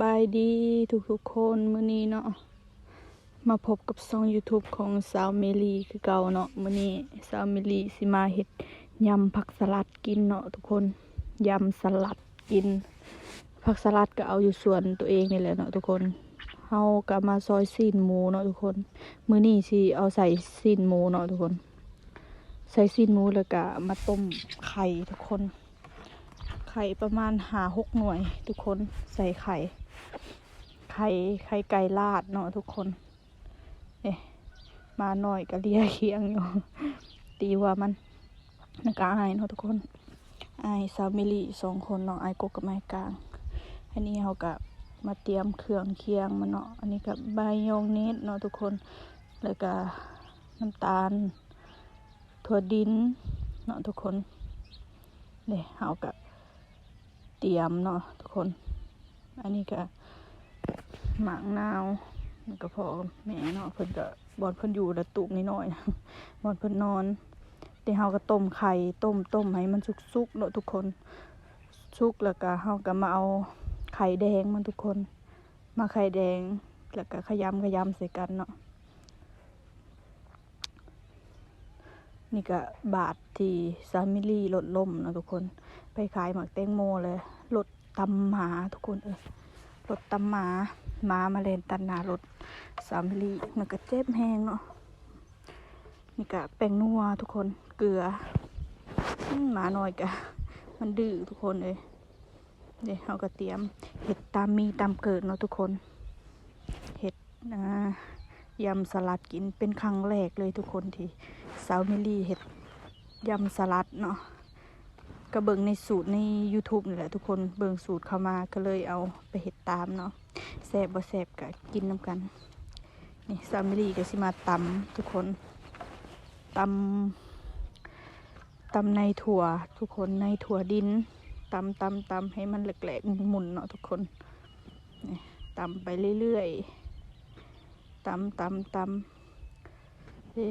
บายดีทุกๆคนมื้อนี้เนาะมาพบกับช่อง YouTube ของสาวเมลีคือเก่าเนาะมื้อนี้สาวเมลีสิมาเฮ็ดยำผักสลัดกินเนาะทุกคนยำสลัดกิน ผักสลัดก็เอาอยู่ส่วนตัวเองนี่แหละเนาะทุกคนเฮาก็มาซอยซีนหมูเนาะทุกคนมื้อนี้สิเอาใส่ซีนหมูเนาะทุกคน ใส่ซีนหมูแล้วก็มาต้มไข่ทุกคน ข่ประมาณหาหกหน่วย ทุกคนใส่ไข่ ไข่ไข่ไก่ลาดเนาะทุกคนเอ๊ะมาหน่อยก็เลียเคียงอยู่ ตีว่ามันนักอายเนาะทุกคนไอายซามิลีสองคนเนาะอายกกกับไม้กลาง อันนี้เขาก็มาเตรียมเครื่องเคียงมาเนาะอันนี้กับใบยองเนสเนาะทุกคนแล้วก็น้ำตาลถั่วดินเนาะทุกคนเนี่ยเขาก็ เตรียมเนาะทุกคน อันนี้ก็หมากนาวแล้วก็พอแม่เนาะเพิ่นก็บอนเพิ่นอยู่ระตุกนิดหน่อยนะบอนเพิ่นนอนแต่เฮาก็ต้มไข่ต้มต้มให้มันสุกๆเนาะทุกคนสุกแล้วก็เฮาก็มาเอาไข่แดงมันทุกคน มาไข่แดงแล้วก็ขยำขยำใส่กันเนาะ นี่ก็บาทที่ซามิลี่ลดล่มนะทุกคน ไปขายหมักแตงโมเลยรถตำหมาทุกคนเออรถตำหมาหมามาเลนตันนารถสามิลีมันก็เจ็บแหงเนาะนี่ก็แป้งนัวทุกคนเกลืออื้อหมาหน่อยกะ มันดื้อทุกคนเลยเดี๋ยวเราก็เตรียมเห็ดตามมีตามเกิดเนาะทุกคน เห็ดนะยำสลัดกินเป็นครั้งแรกเลยทุกคนที่ สาวมิลี่เห็ดยำสลัดเนาะก็เบิงในสูตรใน YouTube นี่แหละทุกคนเบิงสูตรเข้ามาก็เลยเอาไปเฮ็ดตามเนาะแซบบ่แซบก็กินน้ำกัน นี่ซามิลี่ก็สิมาตำทุกคนตำตำในถั่วทุกคนในถั่วดินตำตำตำให้มันแหลกๆหมุนเนาะทุกคนนี่ตำไปเรื่อยๆตำตำตำเอ้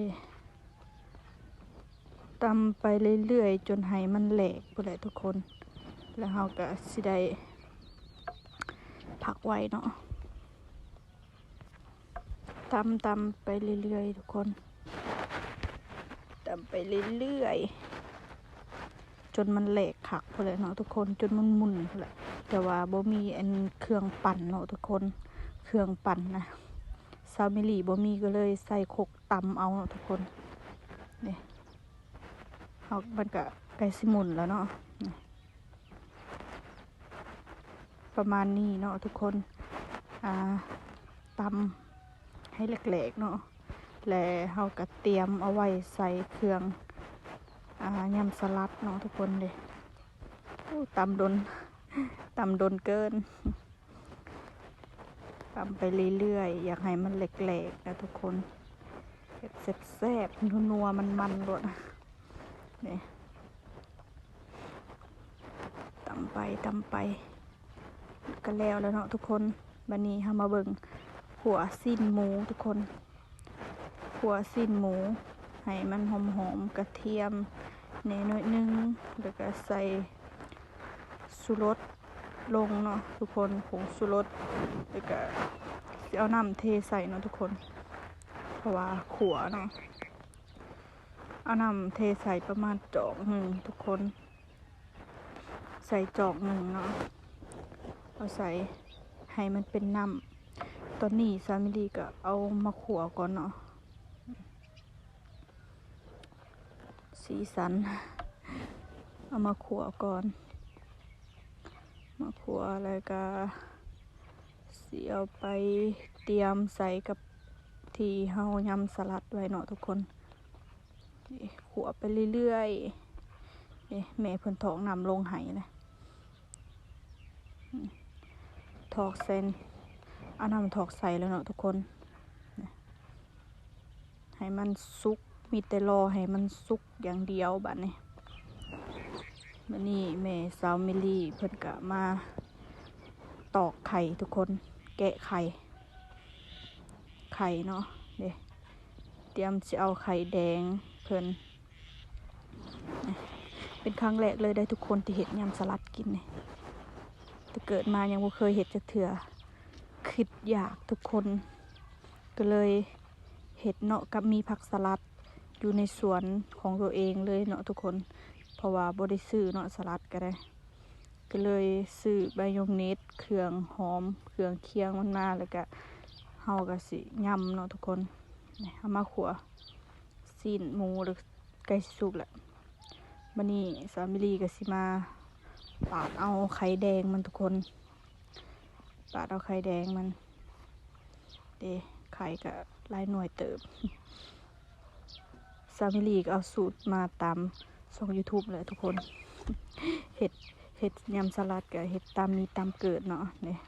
ตำไปเรื่อยๆ จนให้มันแหลกไปเลยทุกคน แล้วเราก็สิได้พักไว้เนาะตำตำไปเรื่อยๆ ทุกคนตำไปเรื่อยๆ จนมันแหลกขักไปเลยเนาะทุกคนจนมันมุนไปเลยแต่ว่าบ่มีอันเครื่องปั่นเนาะทุกคนเครื่องปั่นนะซามิลีบ่มีก็เลยใส่คกตำเอาเนาะทุกคนเนี่ย เขามันก็ไก่สิหมุนแล้วเนาะประมาณนี้เนาะทุกคนอ่าตำให้แหลกๆเนาะแล้วเขาก็เตรียมเอาไว้ใส่เครื่องอ่ายำสลัดเนาะทุกคนเลยตำดนตำดนเกินตำไปเรื่อยๆ อยากให้มันแหลกๆนะทุกคนเผ็ดแซ่บๆนัวๆมันๆรส นี่ตำไปตำไปก็แล้วแล้วเนาะทุกคนบันนี้เรามาเบิ่งหัวสิ้นหมูทุกคน หัวสิ้นหมู ให้มันหอมหอมกระเทียมเนยน้อยนึงแล้วก็ใส่สุรสลงเนาะทุกคนผงสุรสแล้วก็เอาน้ำเทใส่เนาะทุกคน เพราะว่าขัวเนาะ เอาน้ำเทใส่ประมาณจอกหนึ่งทุกคน ใส่จอกหนึ่งเนาะเอาใส่ให้มันเป็นน้ำตอนนี้ซามิลีก็เอามาขัวก่อนเนาะสีสัน เอามาขัวก่อน มาขัวแล้วก็เสีเอาไปเตรียมใส่กับที่เฮายำสลัดไว้เนาะทุกคน นี่ขัวไปเรื่อยๆนี่แม่เพิ่นถอกนำลงไหนะถอกเซนเอานำถอกใส่แล้วเนาะทุกคน ให้มันสุก มีแต่รอให้มันสุกอย่างเดียวบัดนี้บัดนี้แม่สาวมิลี่เพิ่นกะมาตอกไข่ทุกคน แกะไข่ ไข่เนาะเด้เตรียมจะเอาไข่แดง เพิ่นเป็นครั้งแรกเลยได้ทุกคนที่เห็นยำสลัดกินนี่แต่เกิดมายังบ่เคยเห็ดจักเถื่อคิดอยากทุกคน ก็เลยเห็ดเนาะกับมีผักสลัดอยู่ในสวนของตัวเองเลยเนาะทุกคน เพราะว่าบ่ได้ซื้อเนาะสลัดก็ได้ ก็เลยซื้อใบยองเนสเครื่องหอมเครื่องเคียงมันมาแล้วก็เฮาก็สิยำเนาะทุกคนเอามาขัว ซีนหมูหรือไก่สุกแหละบันนี้สามิลีก็สิมาปาดเอาไข่แดงมันทุกคน ปาดเอาไข่แดงมันเดไข่ก็หลายหน่วยเติบสามิลีก็เอาสูตรมาตามช่อง YouTube เลยทุกคนเห็ดเห็ดยำสลัดกับเห็ดตามมีตามเกิดเนาะเนี่ย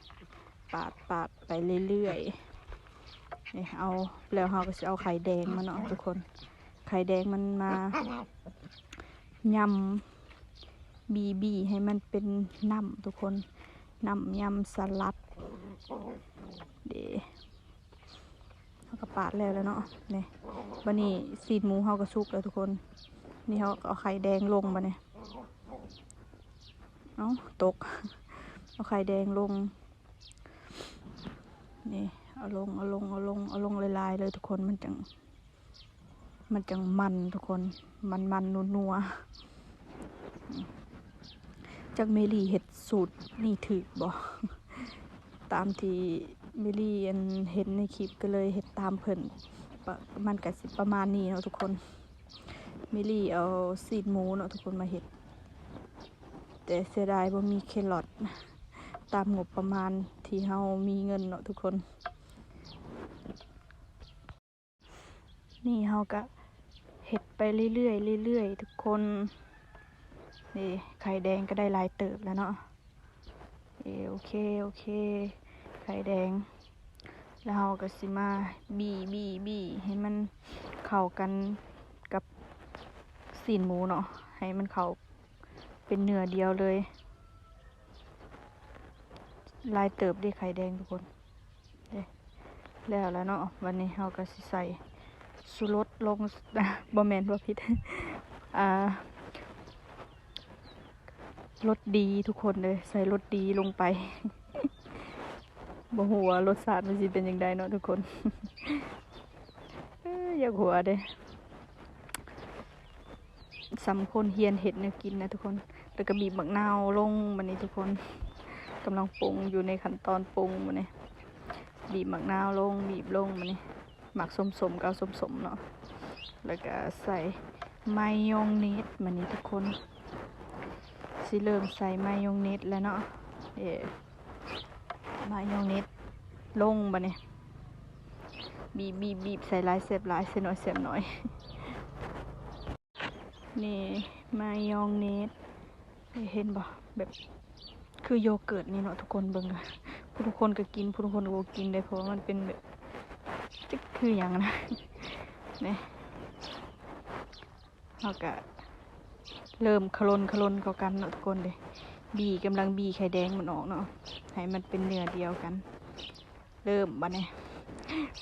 ปาดปาดไปเรื่อยๆเนี่ยเอาแล้วเราก็จะเอาไข่แดงมาเนาะทุกคน ไข่แดงมันมายำบีบีให้มันเป็นน้ำทุกคนน้ำยำสลัด เดเขาก็ปาดแล้วแล้วเนาะเนี่ยวันนี้ซีนหมูเขาก็สุกแล้วทุกคน นี่เขาก็เอาไข่แดงลงมาเนี่ยเอาตก เอาไข่แดงลง นี่เอาลงเอาลงเอาลงเอาลงลายๆเลยทุกคนมันจัง มันจังมันทุกคน มันมันนัวนัวจากเมลี่เห็ดสูตรนี่ถือบ่ตามที่เมลี่อันเห็นในคลิปก็เลยเห็ดตามเพิ่นปะมันก็สิประมาณนี้เนาะทุกคนเมลี่เอาซีดหมูเนาะทุกคนมาเห็ด แต่เสียดายว่ามีแครอทตามงบประมาณที่เฮามีเงินเนาะทุกคน นี่เฮาก็ เห็ดไปเรื่อยๆเรื่อยๆทุกคน นี่ไข่แดงก็ได้ลายเติบแล้วเนาะเอโอเคโอเค ไข่แดง แล้วเราก็สิมาบีบีบีให้มันเข้ากันกับสีนหมูเนาะให้มันเข้าเป็นเนื้อเดียวเลย ลายเติบด้ไข่แดงทุกคนเด้แล้วแล้วเนาะวันนี้เราก็สิใส่ สุรสลงบะแมนว่าพิษอ่ารสดีทุกคนเลย ใส่รสดีลงไปบ่หัวรสชาติมันสิเป็นยังไงเนาะทุกคนอยอยากหัวเด้สำคนเฮียนเห็ดเนี่ยกินนะทุกคน แล้วก็บีบมะนาวลงมันนี้ทุกคนกำลังปรุงอยู่ในขั้นตอนปรุงมันนี้บีบมะนาวลงบีบลงมันนี้ หมักสมสมกับสมสมเนาะแล้วก็ใส่มายองเนสมันนี้ทุกคนสิเริ่มใส่มายองเนสแล้วเนาะเอ๋มายองเนสลงบะเนี่ยบีบบีบบีบใส่หลายเสียบหลายเสียหน่อยเสียบหน่อยนี่มายองเนสเห็นบ่แบบคือโยเกิร์ตนี่เนาะทุกคนเบิ่งอะผู้ทุกคนก็กินผู้ทุกคนก็บ่กินได้เพราะมันเป็นแบบ คืออย่างนะนี่เราก็เริ่มคลนคลนเข้ากันเนาะทุกคนเลยบีกำลังบีไข่แดงมันออกเนาะให้มันเป็นเนื้อเดียวกัน เริ่มบัดนี้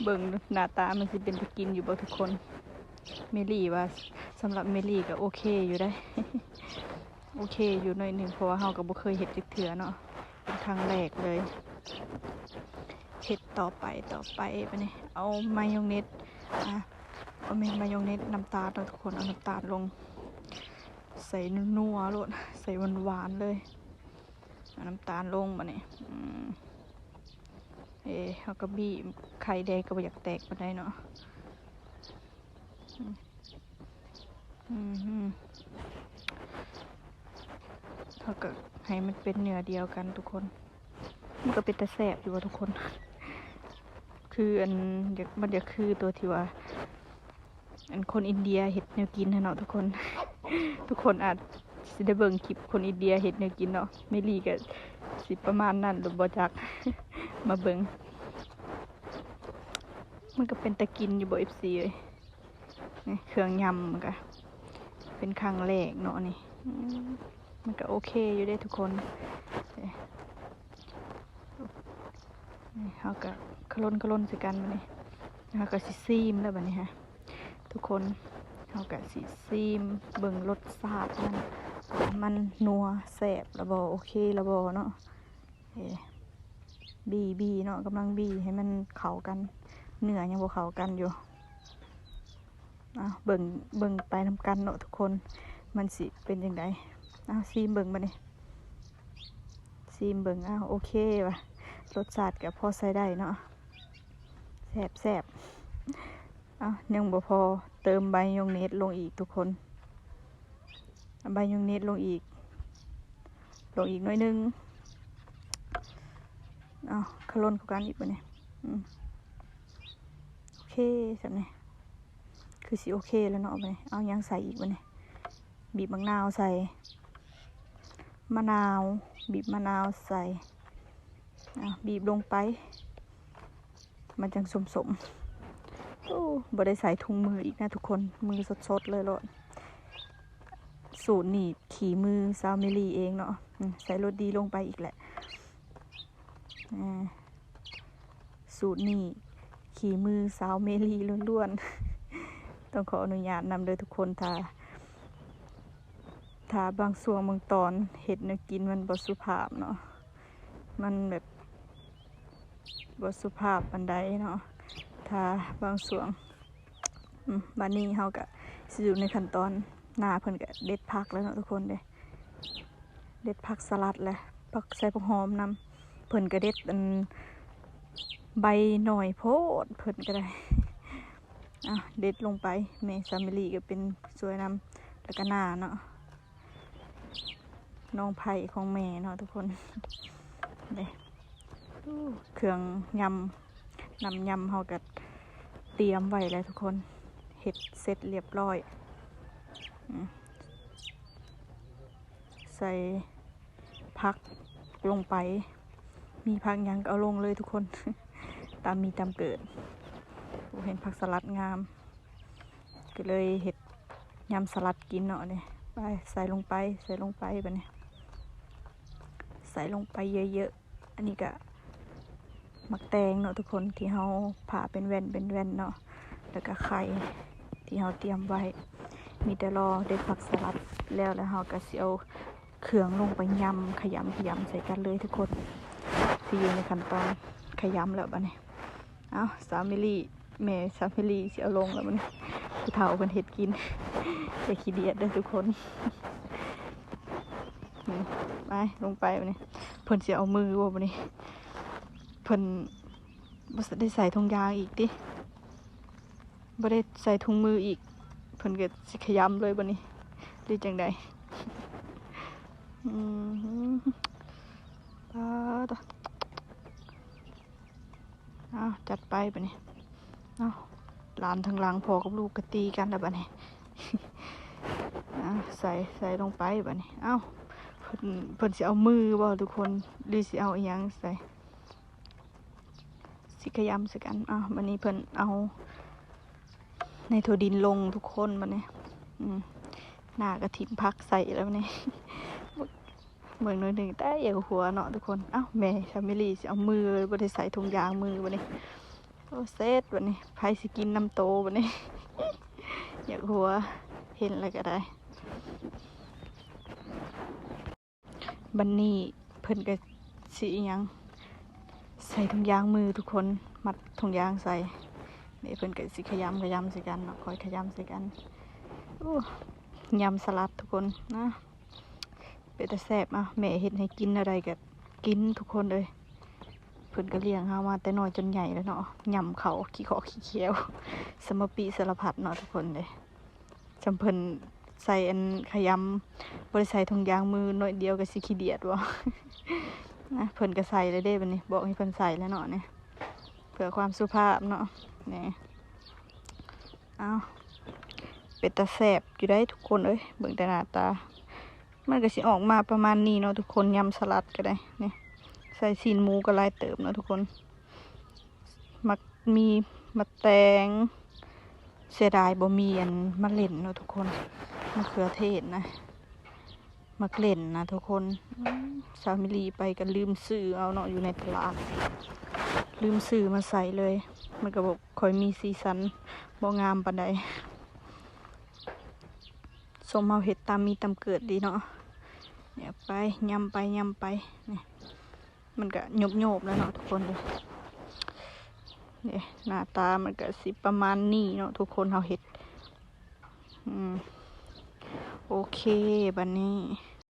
เบิ่งหน้าตามันสิเป็นตะกินอยู่บ่ทุกคน เมลี่ว่าสำหรับเมลี่ก็โอเคอยู่ได้ โอเคอยู่หน่อยหนึ่งเพราะว่าเฮาก็บ่เคยเห็ดจักเถือเนาะเป็นครั้งแรกเลย เห็ดต่อไปต่อไปบัดนี้เอามายองเนสอะเอาเมนมายองเนสน้ำตาลทุกคนเอาน้ำตาลลง ใส่นัวๆโลดใส่หวานๆเลยเอาน้ำตาลลงมาเนี่ยเอ๊ะเขาก็บีบไข่แดงก็อยากแตกมาได้เนาะอือืมอืมเขาก็ให้มันเป็นเนื้อเดียวกันทุกคน มันก็เป็นตะแสบอยู่ว่าทุกคน คืออันมันจะคือตัวที่ว่า อันคนอินเดียเห็ดแนวกินเนาะทุกคน ทุกคนอาจสิได้เบิ่งคลิปคนอินเดียเห็ดแนวกินเนาะไม่รีก็สิประมาณนั้นหรือบ่จักมาเบิ่งมันก็เป็นตะกินอยู่บ่เอฟซีเลยนี่เครื่องยำมันก็เป็นครั้งแรกเนาะนี่มันก็โอเคอยู่ได้ทุกคนนี่เขาก็ คลนคลนใส่กันมาเนี่ยเขาก็สิซีมแล้วบัดนี้ฮะทุกคนเขากะสิซีมเบิ่งรสชาติมันมันนัวแสบระบอโอเคระบอเนาะเอ้บีบีเนาะกำลังบีให้มันเข้ากันเหนือยังบ่เข้ากันอยู่อะเบิ่งเบิ่งไปนำกันเนาะทุกคนมันสิเป็นยังไงอ้าวซีมเบิ่งมาเนี่ยซีมเบิ่งอ้าวโอเคว่ะรสชาติก็พอใส่ได้เนาะ บแซ่บอ้าวยังบ่พอเติมใบยงเนสลงอีกทุกคนใบยงเนสลงอีก ลงอีกน่อยนึงอ้าวขลนเข้ากันอีกบ่เนี่ยโอเคสับเนี่ยคือสิโอเคแล้วเนาะเอาไปเอายังใส่อีกบ่เนี่ยบีบมะนาวใส่ มะนาว บีบมะนาวใส่อะบีบลงไป มันจังสมสมโอ้บ่ได้ใส่ถุงมืออีกนะทุกคน มือสดๆเลยโลดสูตรนี่ขี่มือซาวเมลีเองเนาะใส่รสดีลงไปอีกแหละสูตรนี่ขี่มือสาวเมลีล้วนๆ ต้องขออนุญาตนำเลยทุกคนถ้าถ้าบางส่วนบางตอนเห็ดเนื้อกินมันบสุภาพเนาะมันแบบ บสุภาพปันใดเนาะถ้าบางส่วนบานนี้เขาก็สิอยู่ในขั้นตอนหน้าเพิ่นก็เด็ดผักแล้วเนาะทุกคนเด้เด็ดผักสลัดแหละผักใส่ผักหอมนำเพิ่นก็เด็ดอันใบหน่อยโพดเพิ่นก็ได้อะเด็ดลงไปเมซามิลีก็เป็นสวยนำแล้วก็หน้าเนาะน้องไผ่ของแม่เนาะทุกคนเด้ เครื่องยำนำยำเขาก็เตรียมไว้แล้วทุกคนเห็ดเสร็จเรียบร้อย ใส่พักลงไป มีพักยังเอาลงเลยทุกคน ตามมีตามเกิดเห็นผักสลัดงาม ก็เลยเห็ดยำสลัดกินเนาะเนี่ยไปใส่ลงไปใส่ลงไปแบบนี้ใส่ลงไปเยอะๆ อันนี้ก็ มักแตงเนาะทุกคนที่เราผ่าเป็นแว่นเป็นแว่นเนาะแล้วก็ไข่ที่เราเตรียมไว้ มีแต่รอเด็ดผักสลัดแล้วแล้วเราก็สิเอาเครื่องลงไปยำขยำขยำใส่กันเลยทุกคนที่อยู่ในขั้นตอนขยำแล้วบัดนี้เอาสามิลลี่แม่สามิลลี่สิเอาลงแล้วมันผู้เฒ่าเป็นเห็ดกินอย่าขี้เดียดเด้อทุกคนไปลงไปวันนี้เพิ่นสิเอามือว่าวันนี้ เพิ่นบ่ได้ใส่ถุงยางอีกดิบ่ได้ใส่ถุงมืออีก เพิ่นก็สิขยำเลยบัดนี้หรือจังใดอืมปาดอะเอาจัดไปบัดนี้เอาหลานทางหลังพอกับลูกก็ตีกันแล้วบัดนี้อ่ใส่ใส่ลงไปบัดนี้เอ้าเพิ่นเพิ่นสิเอามือบ่ทุกคนหรือสิเอาอีหยังใส่ สิขยำส่กันอะวันนี้เพิ่นเอา ในถั่วดินลงทุกคนบัดนี้อืมหน้ากระถิ่นพักใส่แล้วบัดนี้เมืองหน้อยหนึ่งแต่อย่าหัวเนาะทุกคนเอ้าแม่ชามิลี่เอามือเลยบ่ได้ใส่ถุงยางมือบัดนี้โอ้เซตบัดนี้ไผสิกินน้ำโตบัดนี้ อยากหัวเห็นอะไรก็ได้บันนี้เพิ่นก็สิอิหยัง ใส่ถุงยางมือทุกคนมัดถุงยางใส่นี่เพิ่อนก็สิขยำขยำใส่กันเนาะคอยขยำใส่กันอู้ยำสลัดทุกคนนะเป็นแต่แซ่บอะแม่เห็นให้กินอะไรก็กินทุกคนเลยเพิ่อนก็เลี้ยงเฮามาแต่น้อยจนใหญ่แล้วเนาะยำเขาขี้ขอขี้เขียว สมปีสารพัดเนาะทุกคนเลยจำเพิ่นใส่อันขยำบริใส่ถุงยางมือหน่อยเดียวก็สิขี้เดียดวะ นะเพิ่นก็ใส่เลยเด้บัดนี้ บอกให้เพิ่นใส่แล้วเนาะเนี่ยเพื่อความสุภาพเนาะนี่เอาเป็นตาแสบอยู่ได้ทุกคนเอ้ยเบิ่งแต่หน้าตา มันก็สิออกมาประมาณนี้เนาะทุกคนยำสลัดก็ได้เนี่ยใส่ซีนหมูก็หลายเติมเนาะทุกคน มักมีมะแตงเสียดายบ่มีอันมะเล่นเนาะทุกคนมะเขือเทศนะ มะเล่นนะทุกคนอืมสามิลีไปก็ลืมซื้อเอาเนาะอยู่ในตลาด ลืมซื้อมาใส่เลย มันก็บอกคอยมีสีสันบ่งามปานใดสมเอาเห็ดตามมีตามเกิดดีเนาะเนี่ยไปยำไปยำไปนี่มันก็หยบโยบแล้วเนาะทุกคนเลยเนี่ยหน้าตามันก็สิประมาณนี้เนาะทุกคนเราเห็ด อืม โอเคบันนี้